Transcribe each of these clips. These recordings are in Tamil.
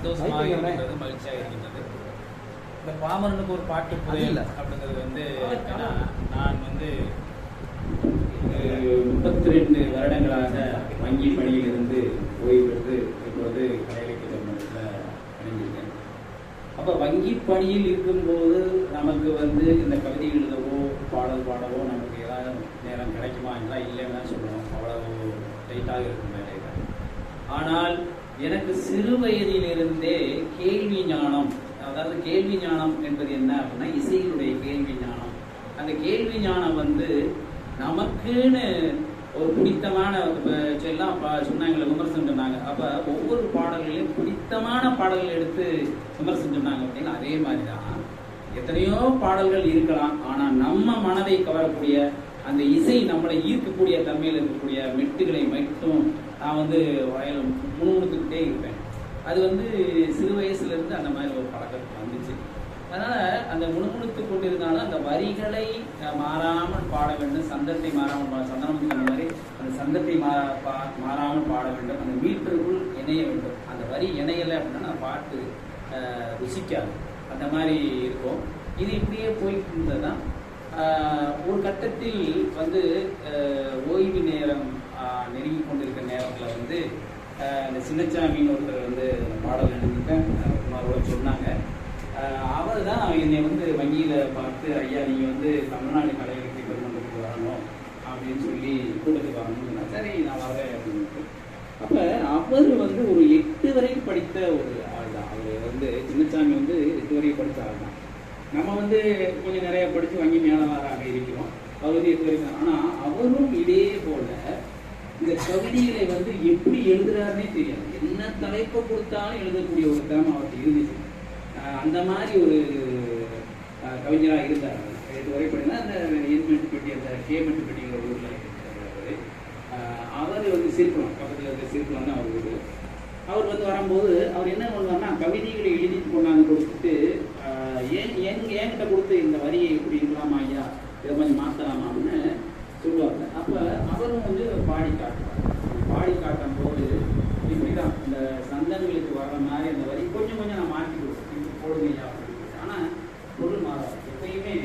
சந்தோஷமாக இருக்கின்றது மகிழ்ச்சியாக இருக்கின்றது இந்த பாமரனுக்கு ஒரு பாட்டு புரியல. அப்படிங்கிறது வந்து ஏன்னா, நான் வந்து முப்பத்தி ரெண்டு வருடங்களாக வங்கி பணியிலிருந்து ஓய்வு பெற்று இப்பொழுது கலையிலக்கிய நிறுவனத்தில் இணைஞ்சிருக்கேன் அப்போ வங்கி பணியில் இருக்கும்போது நமக்கு வந்து இந்த கவிதை எழுதவோ பாடல் பாடவோ நமக்கு ஏதாவது நேரம் கிடைக்குமா எல்லாம் இல்லைன்னு சொல்லுவோம் அவ்வளவு டைட்டாக இருக்கும் வேலைகள் ஆனால் எனக்கு சிறு வயதிலிருந்தே கேள்வி ஞானம் அதாவது கேள்வி ஞானம் என்பது என்ன அப்படின்னா இசையினுடைய கேள்வி ஞானம். அந்த கேள்வி ஞானம் வந்து நமக்குன்னு ஒரு பிடித்தமான இப்ப எல்லாம் சொன்னாங்களே விமர்சனம் சொன்னாங்க. அப்போ ஒவ்வொரு பாடல்களையும் பிடித்தமான பாடல்கள் எடுத்து விமர்சனம் சொன்னாங்க அப்படின்னா அதே மாதிரி தான் எத்தனையோ பாடல்கள் இருக்கலாம் ஆனால் நம்ம மனதை கவரக்கூடிய அந்த இசை நம்மளை ஈர்க்கக்கூடிய தன்மையில் இருக்கக்கூடிய மெட்டுகளை மட்டும் நான் வந்து வயல் முணுமுணுத்துக்கிட்டே இருப்பேன். அது வந்து சிறு வயசுலேருந்து அந்த மாதிரி ஒரு பழக்கம் வந்துச்சு. அதனால் அந்த முணுமுணுத்து கொண்டிருந்தாலும் அந்த வரிகளை மாறாமல் பாட வேண்டும் சந்தத்தை மாறாமல் பாட சந்தனம் சொன்ன மாதிரி அந்த சந்தத்தை மாறா பா- மாறாமல் பாட வேண்டும். அந்த மீட்டருக்குள் இணைய வேண்டும். அந்த வரி இணையலை அப்படின்னா நான் பாட்டு ருசிக்காது. அந்த மாதிரி இருக்கும். இது இப்படியே போயிட்டு இருந்ததுதான் தான் ஒரு கட்டத்தில் வந்து ஓய்வு நேரம் நெருங்கி கொண்டு நேரத்தில் வந்து ஆஹ், இந்த சின்னச்சாமின்னு ஒருத்தர் வந்து பாடல் எழுதிட்டேன் குமாரோட சொன்னாங்க. அவர் தான் என்னை வந்து வங்கியில் பார்த்து ஐயா நீங்கள் வந்து தமிழ்நாடு கலை இலக்கிய பெருமன்றத்துக்கு வரணும் அப்படின்னு சொல்லி கூட்டத்துக்கு வரணும்னு சரி நான் வரேன் அப்படின்ட்டு. அப்போ அவர் வந்து ஒரு எட்டு வரைக்கும் படித்த ஒரு ஆள் தான். அவர் வந்து சின்னசாமி வந்து எட்டு வரைக்கும் படித்த ஆள் தான். நம்ம வந்து கொஞ்சம் நிறைய படித்து வங்கி மேலவாராக இருக்கிறோம். அவர் வந்து எட்டு வரைக்கும். ஆனால் அவரும் இதே போல இந்த கவிதைகளை வந்து எப்படி எழுதுறாருன்னே தெரியாது. என்ன தலைப்பை கொடுத்தாலும் எழுதக்கூடிய ஒரு திறமை அவர் இருந்துச்சு. அந்த மாதிரி ஒரு கவிஞராக இருந்தார் இது எட்டு வரை அந்த என்மெண்ட் பெட்டி அந்த கேமெண்ட் பெட்டிங்கிற ஊரில் அவர். வந்து சிறுக்குளம் பக்கத்தில் இருக்க சிறுக்குளம் தான் அவர் ஊர். அவர் வந்து வரும்போது அவர் என்ன பண்ணுவார்னா கவிதைகளை எழுதிட்டு கொண்டாந்து கொடுத்துட்டு ஏன் என் என்கிட்ட கொடுத்து இந்த வரியை இப்படி இருக்கலாமா ஐயா? இதை கொஞ்சம் மாற்றலாமான்னு சொல்லுவாங்க. அப்போ அவரும் வந்து பாடி காட்டுவார். பாடி காட்டும் போது இப்படி தான் இந்த சந்தன்களுக்கு வர்ற மாதிரி அந்த வரி கொஞ்சம் கொஞ்சம் நான் மாற்றி கொடுப்பேன். இப்படி போடுங்க ஐயா அப்படின்னு ஆனால் பொருள் மாறாது. எப்பயுமே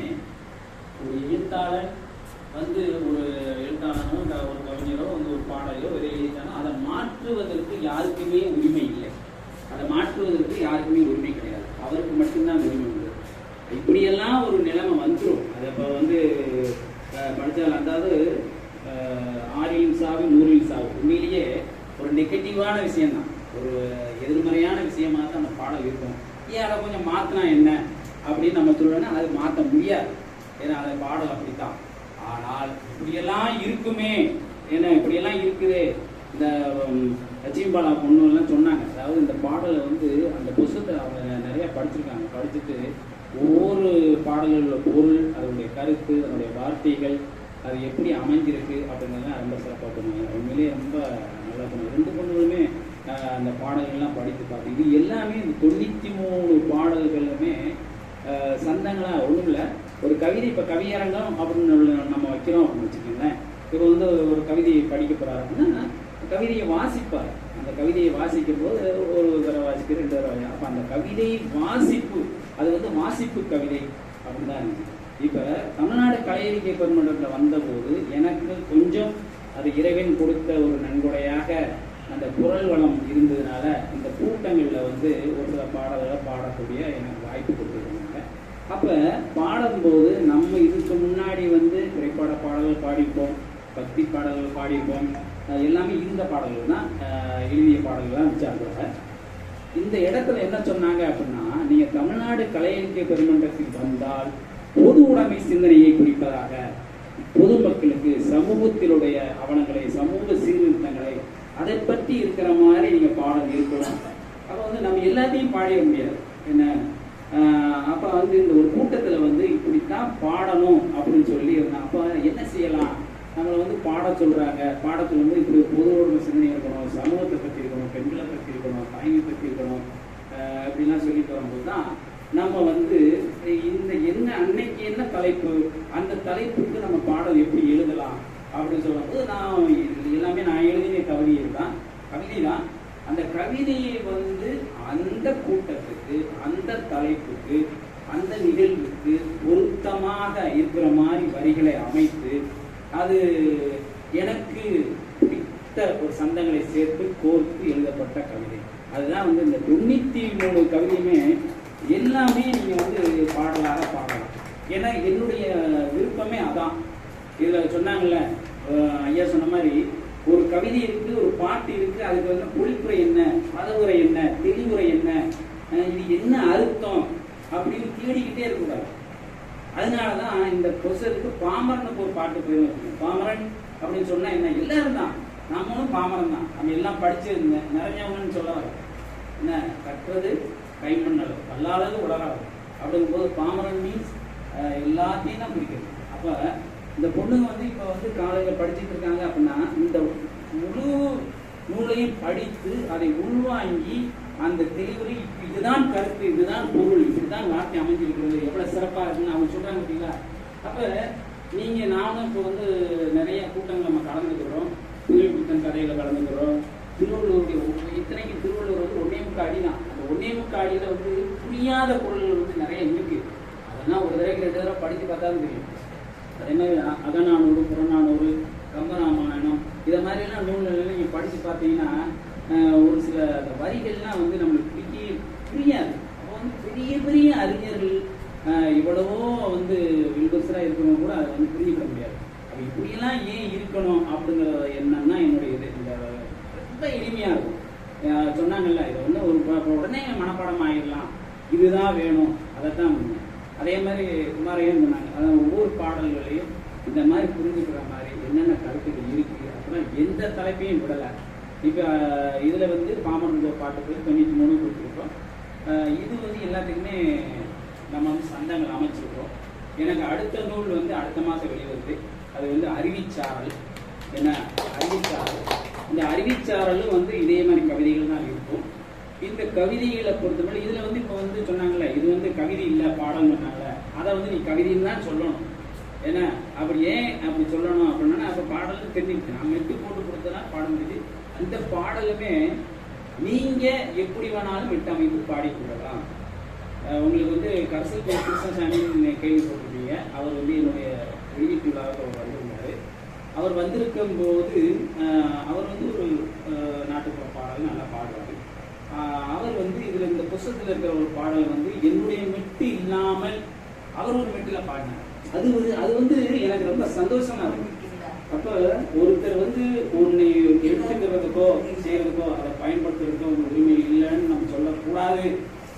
ஒரு எழுத்தாளர் வந்து ஒரு எழுத்தாளனோ இல்லை ஒரு கவிஞரோ வந்து ஒரு பாடலையோ ஒரு எழுதிட்டாலும் அதை மாற்றுவதற்கு யாருக்குமே உரிமை இல்லை. அதை மாற்றுவதற்கு யாருக்குமே உரிமை கிடையாது. அவருக்கு மட்டும்தான் உரிமை உண்டு. இப்படியெல்லாம் ஒரு நிலைமை வந்துடும் அதை இப்போ வந்து படித்தால் அதாவது ஆறிலும் சாவு நூறிலும் சாவு. உண்மையிலேயே ஒரு நெகட்டிவான விஷயம்தான். ஒரு எதிர்மறையான விஷயமா தான் அந்த பாடல் இருக்கும். ஏன் அதை கொஞ்சம் மாற்றினா என்ன அப்படின்னு நம்ம சொல்லணும்னா அது மாற்ற முடியாது. ஏன்னா அதை பாடல் அப்படித்தான். ஆனால் இப்படியெல்லாம் இருக்குமே. ஏன்னா இப்படியெல்லாம் இருக்குது. இந்த லட்சுமிபாலா பொண்ணு எல்லாம் சொன்னாங்க. அதாவது இந்த பாடலை வந்து அந்த புஸ்தகத்தை அவங்க நிறைய படிச்சிருக்காங்க. படிச்சுட்டு ஒவ்வொரு பாடல்களோட பொருள் அதனுடைய கருத்து அதனுடைய வார்த்தைகள் அது எப்படி அமைஞ்சிருக்கு அப்படிங்கிறதெல்லாம் ரொம்ப சிறப்பாக பண்ணுவாங்க உண்மையிலேயே ரொம்ப நல்லா பண்ணுவாங்க ரெண்டு பொண்ணுகளுமே அந்த பாடல்கள்லாம் படித்து பார்த்து இது எல்லாமே இந்த தொண்ணூற்றி மூணு பாடல்களுமே சந்தங்களாக ஒன்றும் இல்லை. ஒரு கவிதை இப்போ கவியரங்கம் அப்படின்னு நம்ம வைக்கிறோம் அப்படின்னு வச்சுக்கோங்களேன். இப்போ வந்து ஒரு கவிதையை படிக்க போகிறார் அப்படின்னா கவிதையை வாசிப்பார். அந்த கவிதையை வாசிக்கும் போது ஒரு தடவை வாசிக்க ரெண்டு தடவை அப்போ அந்த கவிதை வாசிப்பு அது வந்து வாசிப்பு கவிதை அப்படிதான் இருந்துச்சு இப்போ தமிழ்நாடு கலை இலக்கிய பெருமன்றத்தில் வந்தபோது எனக்கு கொஞ்சம் அது இறைவன் கொடுத்த ஒரு நன்கொடையாக அந்த குரல் வளம் இருந்ததுனால இந்த கூட்டங்களில் வந்து ஒரு சில பாடல்களை பாடக்கூடிய எனக்கு வாய்ப்பு கொடுத்துருக்காங்க அப்போ பாடும்போது நம்ம இதுக்கு முன்னாடி வந்து திரைப்பட பாடல்கள் பாடிப்போம் பக்தி பாடல்கள் பாடிப்போம் எல்லாமே இந்த பாடல்கள் தான் எழுதிய பாடல்கள் தான் வச்சாங்க. இந்த இடத்துல என்ன சொன்னாங்க அப்படின்னா நீங்க தமிழ்நாடு கலை இலக்கிய பெருமன்றத்தில் வந்தால் பொது உடைமை சிந்தனையை குறிப்பதாக. பொதுமக்களுக்கு சமூகத்தினுடைய அவலங்களை சமூக சீர்திருத்தங்களை அதை பற்றி இருக்கிற மாதிரி நீங்க பாடல் இருக்கலாம் அப்ப வந்து நம்ம எல்லாத்தையும் பாடிய முடியாது. என்ன? அப்போ அப்ப வந்து இந்த ஒரு கூட்டத்துல வந்து இப்படித்தான் பாடணும் அப்படின்னு சொல்லி இருந்தேன் அப்ப என்ன செய்யலாம்? நம்மளை வந்து பாட சொல்கிறாங்க பாடத்தில் வந்து இப்படி பொது உடம்பு சிந்தனை இருக்கணும் சமூகத்தை பற்றி இருக்கணும் பெண்களை பற்றி இருக்கணும் தாய்மை பற்றி இருக்கணும் அப்படிலாம் சொல்லிட்டு வரும்போது தான் நம்ம வந்து இந்த என்ன அன்னைக்கு என்ன தலைப்பு அந்த தலைப்புக்கு நம்ம பாடல் எப்படி எழுதலாம் அப்படின்னு சொல்லும்போது நான் எல்லாமே நான் எழுதின கவிதை தான் கவிதை தான். அந்த கவிதையை வந்து அந்த அந்த கூட்டத்துக்கு அந்த தலைப்புக்கு அந்த நிகழ்வுக்கு பொருத்தமாக இருக்கிற மாதிரி வரிகளை அமைத்து அது எனக்கு பித்த ஒரு சந்தங்களை சேர்த்து கோர்த்து எழுதப்பட்ட கவிதை. அதுதான் வந்து இந்த தொண்ணூத்தி மூணு கவிதையுமே எல்லாமே நீங்க வந்து பாடலாக பாடலாம். ஏன்னா என்னுடைய விருப்பமே அதான். இதுல சொன்னாங்கல்ல ஐயா சொன்ன மாதிரி ஒரு கவிதை இருக்கு ஒரு பாட்டு இருக்கு அதுக்கு வந்து ஒளிப்புரை என்ன பதவுரை என்ன தெளிவுரை என்ன இது என்ன அர்த்தம் அப்படின்னு தேடிக்கிட்டே இருக்கக்கூடாது. அதனாலதான் இந்த புஸ்தகத்துக்கு பாமரனுக்கு ஒரு பாட்டு பேர் பாமரன் அப்படின்னு சொன்னா என்ன? எல்லாரும் தான். நம்மளும் பாமரன் தான். நம்ம எல்லாம் படிச்சிருந்தேன் நிறைஞ்சவங்கன்னு சொல்ல வர என்ன? கற்றது கைமண்ணல். வல்லாளது உலகாது அப்படிங்கும்போது பாமரன் மீன்ஸ் எல்லாத்தையும் தான் குறிக்கிறது. அப்ப இந்த பொண்ணுங்க வந்து இப்ப வந்து காலையில படிச்சுட்டு இருக்காங்க அப்படின்னா இந்த முழு நூலையும் படித்து அதை உள்வாங்கி அந்த தெளிவுரை இதுதான் கருத்து இதுதான் பொருள் இதுதான் வார்த்தை அமைஞ்சிருக்கிறது. எவ்வளவு சிறப்பா இருக்குன்னு அவங்க சொல்றாங்க பார்த்தீங்களா? அப்ப நீங்க நானும் இப்போ வந்து நிறைய கூட்டங்கள் நம்ம கலந்துக்கிறோம். புயல் புத்தன் கதையில கலந்துக்கிறோம். திருவள்ளுவருடைய இத்தனைக்கும் இத்தனைக்கு திருவள்ளுவர் வந்து ஒன்னே அடி தான். அந்த ஒன்னே அடியில வந்து புரியாத பொருள்கள் வந்து நிறைய இருக்கு. அதெல்லாம் ஒரு தடவை ரெண்டு தடவை படித்து பார்த்தா தெரியும். அதே மாதிரி அகநானூறு புறநானூறு கம்பராமாயணம் இதை மாதிரிலாம் நூல்கள் நீங்கள் படித்து பார்த்தீங்கன்னா ஒரு சில அந்த வரிகள்லாம் வந்து நம்மளுக்கு பிடிக்க புரியாது. அப்போ வந்து பெரிய பெரிய அறிஞர்கள் இவ்வளவோ வந்து வில்பஸ்ராக இருக்கிறவங்க கூட அதை வந்து புரிஞ்சுக்க முடியாது. அப்போ இப்படியெல்லாம் ஏன் இருக்கணும் அப்படிங்கிற என்னன்னா என்னுடைய இது இந்த ரொம்ப எளிமையாக இருக்கும். சொன்னாங்கல்ல இதை வந்து ஒரு உடனே மனப்பாடம் ஆகிடலாம் இதுதான் வேணும். அதைத்தான் உண்மை. அதே மாதிரி குமாரையும் சொன்னாங்க. அதான் ஒவ்வொரு பாடல்களையும் இந்த மாதிரி புரிஞ்சுக்கிற மாதிரி என்னென்ன கருத்துக்கள் இருக்கு அப்புறம் எந்த தலைப்பையும் விடலை. இப்போ இதில் வந்து பாமன் பாட்டுக்கு தொண்ணூற்றி மூணு கொடுத்துருக்கோம். இது வந்து எல்லாத்துக்குமே நம்ம வந்து சந்தங்கள் அமைச்சிருக்கோம். எனக்கு அடுத்த நூல் வந்து அடுத்த மாதம் வெளிவருது. அது வந்து அறிவிச்சாரல் என்ன? அறிவிச்சாரல் இந்த அறிவிச்சாரலும் வந்து இதே மாதிரி கவிதைகள் தான் இருக்கும். இந்த கவிதைகளை பொறுத்தவரை இதில் வந்து இப்போ வந்து சொன்னாங்களே இது வந்து கவிதை இல்லை பாடம் சொன்னாங்கல்ல அதை வந்து நீ கவிதைன்னு தான் சொல்லணும். ஏன்னா அப்படி ஏன் அப்படி சொல்லணும் அப்படின்னா அப்போ பாடல் தெரிஞ்சுக்கிட்டு நான் மெட்டு போட்டு கொடுத்தனா பாட முடியுது அந்த பாடலுமே நீங்க எப்படி வேணாலும் விட்டு பாடிக்கொள்ளலாம் உங்களுக்கு வந்து கரசல் கிருஷ்ணசாமின்னு கிருஷ்ணசாமி கேள்விப்பட்டிருப்பீங்க அவர் வந்து என்னுடைய வெளியீட்டுள்ளாக அவர் வந்திருந்தாரு. அவர் வந்திருக்கும் போது அவர் வந்து ஒரு நாட்டுப்புற பாடல் நல்லா பாடுவார். அவர் வந்து இதில் இந்த புஸ்தகத்தில் இருக்கிற ஒரு பாடல் வந்து என்னுடைய மெட்டு இல்லாமல் அவர் ஒரு மெட்டில் பாடினார். அது வந்து அது வந்து எனக்கு ரொம்ப சந்தோஷமாக இருக்குது அப்ப ஒருத்தர் வந்து உன்னை எடுத்துக்கிறதுக்கோ செய்யறதுக்கோ அதை பயன்படுத்துறதுக்கோ உரிமை இல்லைன்னு நம்ம சொல்லக்கூடாது.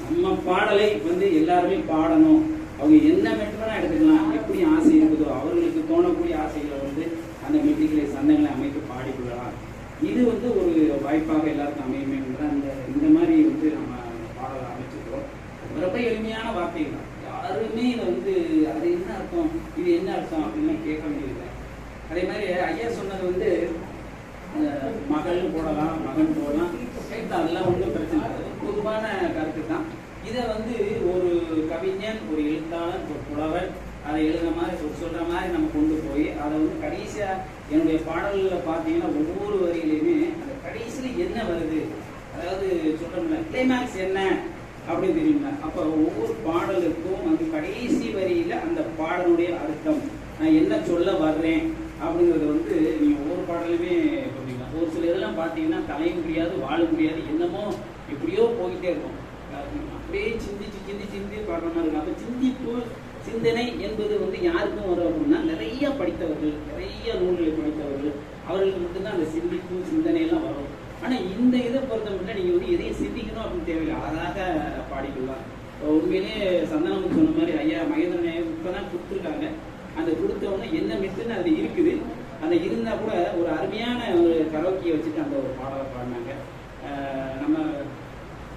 நம்ம பாடலை வந்து எல்லாருமே பாடணும். அவங்க என்ன மெட்டுனா எடுத்துக்கலாம். எப்படி ஆசை இருக்குதோ அவர்களுக்கு தோணக்கூடிய ஆசைகளை வந்து அந்த மெட்டுகளை சந்தங்களை அமைத்து பாடிக்கொள்ளலாம். இது வந்து ஒரு வாய்ப்பாக எல்லாருக்கும் அமையுமே அந்த இந்த மாதிரி வந்து நம்ம பாடலை அமைச்சிருக்கோம் ரொம்ப எளிமையான வார்த்தைகள் தான். யாருமே இதை வந்து அது என்ன அர்த்தம் இது என்ன அர்த்தம் அப்படின்னு கேட்க வேண்டியதில்லை. அதே மாதிரி ஐயா சொன்னது வந்து மகள் போடலாம் மகன் போடலாம் ரைட் அதெல்லாம் ஒன்றும் பிரச்சனை இல்லை. அது பொதுவான கருத்து தான் இதை வந்து ஒரு கவிஞன் ஒரு எழுத்தாளர் ஒரு புலவன் அதை எழுதுற மாதிரி சொல்கிற மாதிரி நம்ம கொண்டு போய் அதை வந்து கடைசியாக என்னுடைய பாடல்களில் பார்த்தீங்கன்னா ஒவ்வொரு வரியிலையுமே அந்த கடைசியில் என்ன வருது? அதாவது சொல்கிறோம்ல கிளைமேக்ஸ் என்ன? அப்படின்னு தெரியுங்களா? அப்போ ஒவ்வொரு பாடலுக்கும் வந்து கடைசி வரியில அந்த பாடலுடைய அர்த்தம். நான் என்ன சொல்ல வர்றேன்? அப்படிங்கிறது வந்து நீங்கள் ஒவ்வொரு பாடலுமே பண்ணிக்கலாம் ஒரு சில இதெல்லாம் பார்த்தீங்கன்னா தலைய முடியாது வாழ முடியாது என்னமோ எப்படியோ போயிட்டே இருக்கும். அப்படியே சிந்திச்சு சிந்தி சிந்தி பாடுற மாதிரி இருக்கும். அப்போ சிந்திப்பு சிந்தனை என்பது வந்து யாருக்கும் வரும் அப்படின்னா நிறைய படித்தவர்கள் நிறைய நூல்களை படித்தவர்கள் அவர்களுக்கு மட்டும்தான் அந்த சிந்திப்பு சிந்தனை எல்லாம் வரும். ஆனால் இந்த இதை பொறுத்த மட்டும் வந்து எதையும் சிந்திக்கணும் அப்படின்னு தேவையில்லை. அழகாக பாடிக்கலாம் இப்போ உண்மையிலேயே சொன்ன மாதிரி ஐயா மகேந்திரன் இப்பதான் கொடுத்துருக்காங்க. அந்த கொடுத்தவொடனே என்ன மெட்டுன்னு அது இருக்குது. அந்த இருந்தால் கூட ஒரு அருமையான ஒரு கரோக்கியை வச்சுட்டு அந்த ஒரு பாடலை பாடினாங்க. நம்ம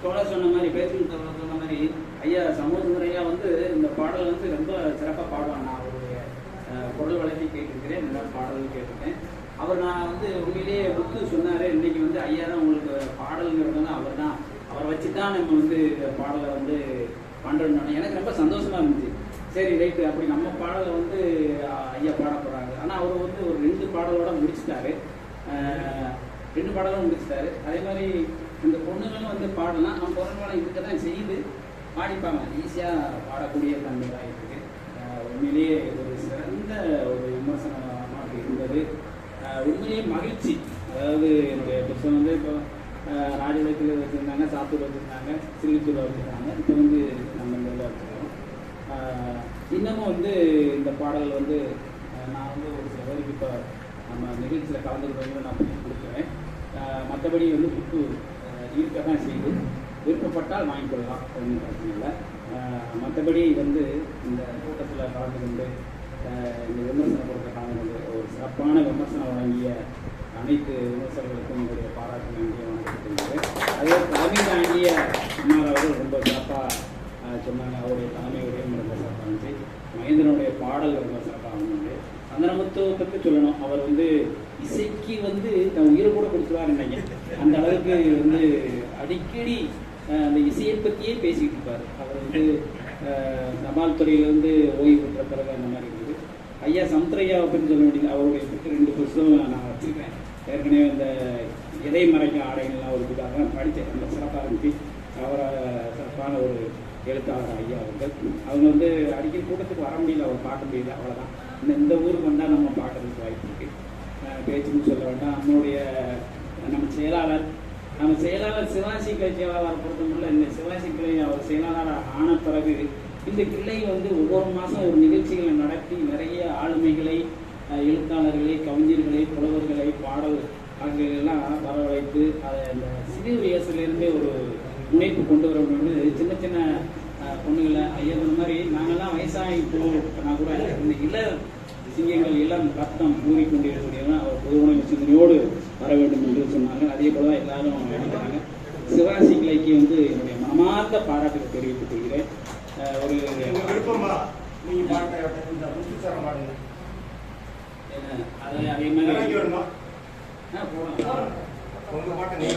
தோழர் சொன்ன மாதிரி பேசும் தோழர் சொன்ன மாதிரி ஐயா சமூக சமூகத்துறையா வந்து இந்த பாடல் வந்து ரொம்ப சிறப்பாக பாடுவாங்க. நான் அவருடைய குரல் வழக்கை கேட்டிருக்கிறேன். நல்லா பாடல் கேட்டிருக்கேன். அவர் நான் வந்து உண்மையிலேயே முத்து சொன்னார் இன்னைக்கு வந்து ஐயா தான் உங்களுக்கு பாடல்ங்கிறது வந்து அவர் தான் அவரை வச்சு தான் நம்ம வந்து பாடலை வந்து பண்றோம்னு எனக்கு ரொம்ப சந்தோஷமாக இருந்துச்சு. சரி ரைட்டு. அப்படி நம்ம பாடலை வந்து ஐயா பாட போகிறாங்க ஆனால் அவர் வந்து ஒரு ரெண்டு பாடலோட முடிச்சிட்டாரு. ரெண்டு பாடலும் முடிச்சிட்டாரு. அதே மாதிரி இந்த பொண்ணுங்களும் வந்து பாடலாம். நம்ம குரல் இருக்க தான் செய்யுது பாடிப்பாங்க. ஈஸியாக பாடக்கூடிய தன்மையாக இருக்குது உண்மையிலேயே ஒரு சிறந்த ஒரு விமர்சனமாக இருந்தது. உண்மையிலேயே மகிழ்ச்சி. அதாவது என்னுடைய புத்தகம் வந்து இப்போ அஹ் வச்சுருந்தாங்க சாத்தூர் வச்சுருந்தாங்க சிறுத்தூரில் வச்சுருந்தாங்க. இப்போ வந்து நம்ம இதில் வச்சுருக்கோம் இன்னமும் வந்து இந்த பாடல் வந்து நான் வந்து ஒரு சில பேருக்கு இப்போ நம்ம நிகழ்ச்சியில் கலந்துக்கிறவங்க நான் பண்ணி கொடுக்குறேன் மற்றபடி வந்து புக்கு இருக்க தான் செய்து விருப்பப்பட்டால் வாங்கிக்கொள்ளலாம் ஒன்றும் பிரச்சனை இல்லை. மற்றபடி வந்து இந்த கூட்டத்தில் கலந்து கொண்டு இந்த விமர்சன கூட்டத்தில் கலந்து கொண்டு ஒரு சிறப்பான விமர்சனம் வழங்கிய அனைத்து விமர்சகர்களுக்கும் என்னுடைய பாராட்டு நன்றியை வணங்கிக்கிறேன் அதே தலைமை தாங்கிய அம்மாள் அவர்கள் ரொம்ப சிறப்பாக சொன்னாங்க அவருடைய தலைமையுடைய உரையும் சிறப்பாக இருந்துச்சு மகேந்திரனுடைய பாடல் ரொம்ப சிறப்பாக இருந்தது சந்தனமுத்துவை பற்றி சொல்லணும். அவர் வந்து இசைக்கு வந்து தன் உயிரை கூட கொடுத்துருவார் நினைக்கிறேன் அந்த அளவுக்கு வந்து அடிக்கடி அந்த இசையை பற்றியே பேசிக்கிட்டு இருப்பார். அவர் வந்து தபால் துறையிலேருந்து ஓய்வு பெற்ற பிறகு அந்த மாதிரி இருக்குது ஐயா சமுத்திரையா அப்படின்னு சொல்ல வேண்டியது அவருடைய புக்கு ரெண்டு புத்தகம் நான் வச்சுருக்கேன். ஏற்கனவே அந்த இதை மறைக்கும் ஆடைகள்லாம் ஒரு புத்தகம் அதெல்லாம் படித்தேன். ரொம்ப சிறப்பாக இருந்துச்சு. அவரை சிறப்பான ஒரு எழுத்தாளர் ஐயா அவர்கள். அவங்க வந்து அடிக்கடி கூட்டத்துக்கு வர முடியல அவர் பார்க்க முடியல அவ்வளோதான் இந்த இந்த ஊருக்கு வந்தால் நம்ம பார்க்கறதுக்கு வாய்ப்பு இருக்கு. பேச்சுன்னு சொல்ல வேண்டாம். நம்மளுடைய நம்ம செயலாளர் நம்ம செயலாளர் சிவாசி கிளை செயலாளர் பொறுத்தவரை இந்த சிவாசி கிளை அவர் செயலாளர் ஆன பிறகு இந்த கிளை வந்து ஒவ்வொரு மாதம் ஒரு நிகழ்ச்சிகளை நடத்தி நிறைய ஆளுமைகளை எழுத்தாளர்களை கவிஞர்களை புலவர்களை பாடல் ஆகியெல்லாம் வரவழைத்து அதை அந்த சிறு வயசுலேருந்தே ஒரு முனைப்பு கொண்டு வர வேண்டும் சின்ன சின்ன பொண்ணுங்களை ஐயா சொன்ன மாதிரி நாங்கெல்லாம் வயசாகி போனா கூட இந்த இள சிங்கங்கள் இளம் ரத்தம் ஊறிக்கொண்டிருக்கூடியவங்க அவர் பொது உணவு சிந்தனையோடு வர வேண்டும் என்று சொன்னாங்க. அதே போல தான் எல்லாரும் நினைக்கிறாங்க. சிவகாசி கிளைக்கு வந்து என்னுடைய மனமார்ந்த பாராட்டுகள் தெரிவித்துக் கொள்கிறேன் ஒரு விருப்பமா? இந்த அதே மாதிரி போகலாம் உங்க பாட்டை நீங்க